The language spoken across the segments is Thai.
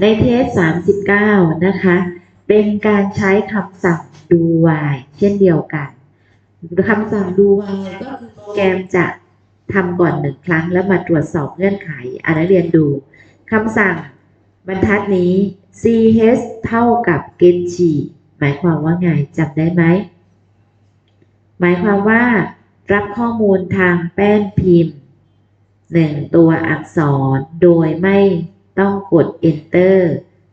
ในเทส 39 นะคะ เป็นการใช้คำสั่ง do while เช่นเดียวกันคำสั่ง do while ก็คือโปรแกรมจะทำก่อนหนึ่งครั้งแล้วมาตรวจสอบเงื่อนไขอนนักเรียนดูคำสั่งบรรทัดนี้ ch เท่ากับ get c หมายความว่าไงจำได้ไหม หมายความว่า รับข้อมูลทางแป้นพิมพ์หนึ่งตัวอักษรโดยไม่ ต้องกด enter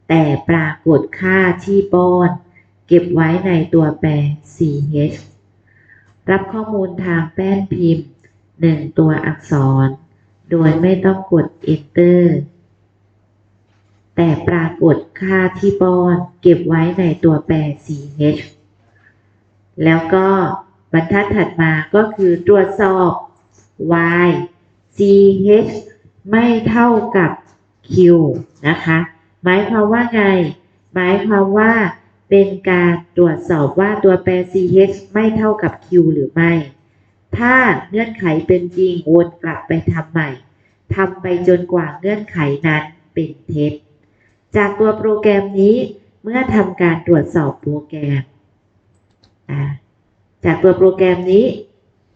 แต่ปรากฏค่าที่ป้อน เก็บไว้ในตัวแปร ch รับข้อมูลทางแป้นพิมพ์หนึ่งตัวอักษร โดยไม่ต้องกด enter แต่ปรากฏค่าที่ป้อน เก็บไว้ในตัวแปร ch แล้วก็บรรทัดถัดมาก็คือตรวจสอบ y ch ไม่เท่ากับ q นะคะหมายความว่าไง หมายความว่าเป็นการตรวจสอบว่าตัวแปร ch ไม่เท่ากับ q หรือไม่ ถ้าเงื่อนไขเป็นจริงวนกลับไปทำใหม่ทำไปจนกว่าเงื่อนไขนั้นเป็นเท็จ จากตัวโปรแกรมนี้เมื่อทำการตรวจสอบโปรแกรม จากตัวโปรแกรมนี้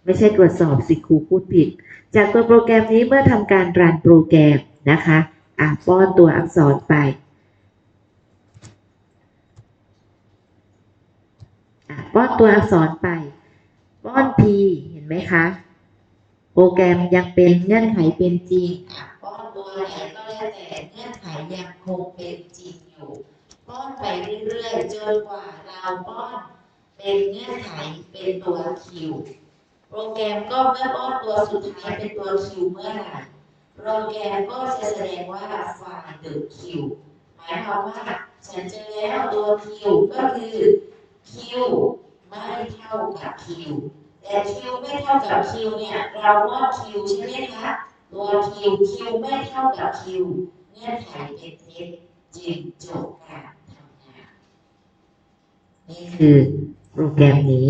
ไม่ใช่ตรวจสอบสิครูพูดผิด จากตัวโปรแกรมนี้เมื่อทำการรันโปรแกรมนะคะ อะป้อนตัวอักษรไปอะป้อนตัวอักษรไป ป้อน P เห็นไหมคะ โปรแกรมยังเป็นเงื่อนไขเป็นจริงอะป้อนตัวไหนก็แล้วแต่เงื่อนไขยังคงเป็นจริงอยู่ ป้อนไปเรื่อยๆจนกว่าเราป้อนเป็นเงื่อนไขเป็นตัว Q โปรแกรมก็เมื่อป้อนตัวสุดท้ายเป็นตัว Q เมื่อไหร่ โปรแกรมก็จะแสดงว่า find the Q หมายความว่าฉันเจอแล้วตัว Q ก็คือ Q ไม่เท่ากับ Q แต่ Q ไม่เท่ากับ Q เนี่ยเราป้อน Q ใช่ไหมคะตัว Q Q ไม่เท่ากับ Q เงื่อนไขเป็นเท็จจึงจบการทำงานนี่คือโปรแกรมนี้